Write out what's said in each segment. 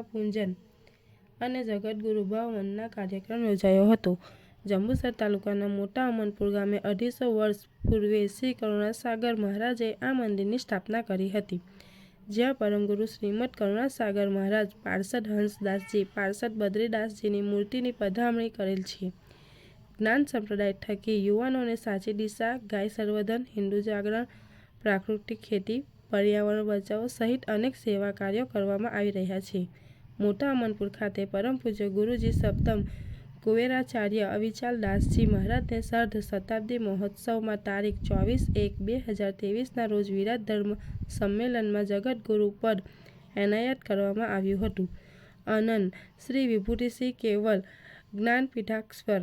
પૂજન અને જગતગુરુ ભવનના કાર્યક્રમ યોજાયો હતો. જંબુસર તાલુકાના મોટા અમનપુર ગામે અઢીસો વર્ષ પૂર્વે શ્રી કરુણાસાગર મહારાજે આ મંદિરની સ્થાપના કરી હતી. જ્યાં પરમગુરુ શ્રીમદ કરુણાસાગર મહારાજ પાર્ષદ હંસદાસજી, પાર્ષદ બદ્રીદાસજીની મૂર્તિની પધરામણી કરેલ છે. જ્ઞાન સંપ્રદાય થકી યુવાનોને સાચી દિશા, ગાય સંવર્ધન હિન્દુ જાગરણ, પ્રાકૃતિક ખેતી, પર્યાવરણ બચાવો સહિત અનેક સેવા કાર્યો કરવામાં આવી રહ્યા છે. મોટા અમનપુર ખાતે પરમ પૂજ્ય ગુરુજી સપ્તમ કુવેરાચાર્ય અવિચાલ દાસજી મહારાજને સર્ધ શતાબ્દી મહોત્સવમાં તારીખ ચોવીસ એક બે હજાર ત્રેવીસના રોજ વિરાટ ધર્મ સંમેલનમાં જગતગુરુ પદ એનાયત કરવામાં આવ્યું હતું. અનંત શ્રી વિભૂતિસિંહ કેવલ, જ્ઞાનપીઠાક્ષર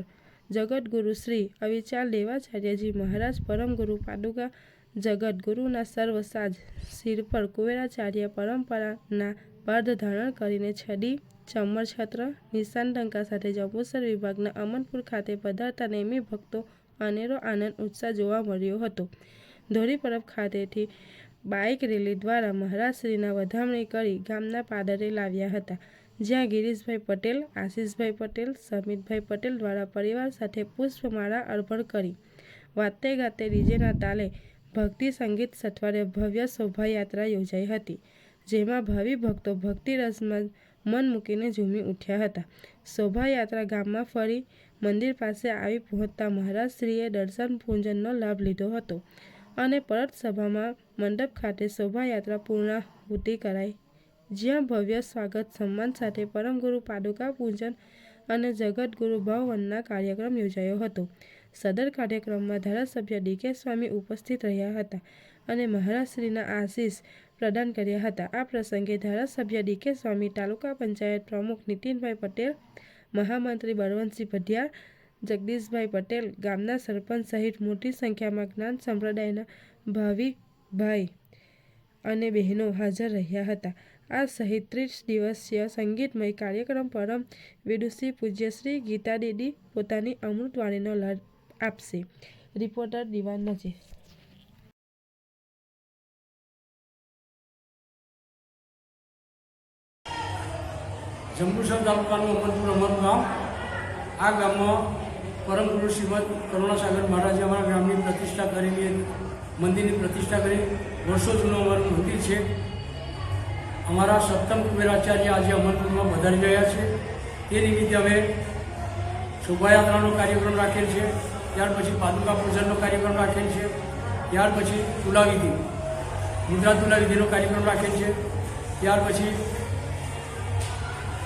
જગતગુરુ શ્રી અવિચાલ દેવાચાર્યજી મહારાજ, પરમ ગુરુ પાદુકા જગતગુરુના સર્વસાજ શિર પર કુવેરાચાર્ય પરંપરાના પદ ધારણ કરીને છડી ચમર છત્ર નિશાન ડંકા સાથે જંબુસર વિભાગના અમનપુર ખાતે પધારતા નેમી ભક્તો અનેરો આનંદ, ઉત્સાહ જોવા મળ્યો હતો. ધોરી પરબ ખાતેથી બાઇક રેલી દ્વારા મહારાજશ્રીના વધામણી કરી ગામના પાદરે લાવ્યા હતા, જ્યાં ગિરીશભાઈ પટેલ, આશીષભાઈ પટેલ, સમિતભાઈ પટેલ દ્વારા પરિવાર સાથે પુષ્પમાળા અર્પણ કરી. વાતે ગાતે ડીજેના તાલે ભક્તિ સંગીત સથવારે ભવ્ય શોભાયાત્રા યોજાઈ હતી. જેમાં ભાવિ ભક્તો ભક્તિરસમાં મન મૂકીને ઝૂમી ઉઠ્યા હતા. શોભાયાત્રા ગામમાં ફરી મંદિર પાસે આવી પહોંચતા મહારાજશ્રીએ દર્શન પૂજનનો લાભ લીધો હતો અને પરત સભામાં મંડપ ખાતે શોભાયાત્રા પૂર્ણાહુતિ કરાઈ. જ્યાં ભવ્ય સ્વાગત, સન્માન સાથે પરમગુરુ પાદુકા પૂજન અને જગતગુરુ ભાવવનના કાર્યક્રમ યોજાયો હતો. સદર કાર્યક્રમમાં ધારાસભ્ય ડીકે સ્વામી ઉપસ્થિત રહ્યા હતા અને મહારાજશ્રીના આશીષ પ્રદાન કર્યા હતા. આ પ્રસંગે ધારાસભ્ય ડીકે સ્વામી, તાલુકા પંચાયત પ્રમુખ નીતિનભાઈ પટેલ, મહામંત્રી બળવંતસિંહ ભઢિયાર જગદીશભાઈ પટેલ, ગામના સરપંચ સહિત મોટી સંખ્યામાં જ્ઞાન સંપ્રદાયના ભાવિ ભાઈ અને બહેનો હાજર રહ્યા હતા. આ સહિત ત્રીસ દિવસીય સંગીતમય કાર્યક્રમ પરમ વિદુષી પૂજ્ય શ્રી ગીતા દેદી પોતાની અમૃતવાણીનો લાભ આપશે. રિપોર્ટર દિવાન નજીર. જંબુસર તાલુકાનું અમરપુર અમારું ગામ. આ ગામમાં પરમ ગુરુ શ્રીમદ કરુણાસાગર મહારાજે અમારા ગ્રામની પ્રતિષ્ઠા કરેલી મંદિરની પ્રતિષ્ઠા કરી. વર્ષો જૂનું અમારું મંદિર છે. અમારા સપ્તમ કુબેરાચાર્ય આજે અમરપુરમાં વધારી ગયા છે. તે નિમિત્તે અમે શોભાયાત્રાનો કાર્યક્રમ રાખેલ છે. ત્યાર પછી પાદુકા પૂજનનો કાર્યક્રમ રાખેલ છે. ત્યાર પછી તુલાવિધિ મુદ્રા તુલાવિધિનો કાર્યક્રમ રાખેલ છે. ત્યાર પછી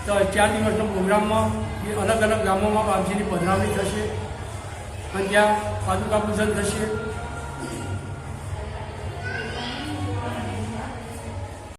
ચાર દિવસના પ્રોગ્રામમાં એ અલગ અલગ ગામોમાં બાપજીની પધરાવણી થશે અને ત્યાં પાદુકા પૂજન થશે.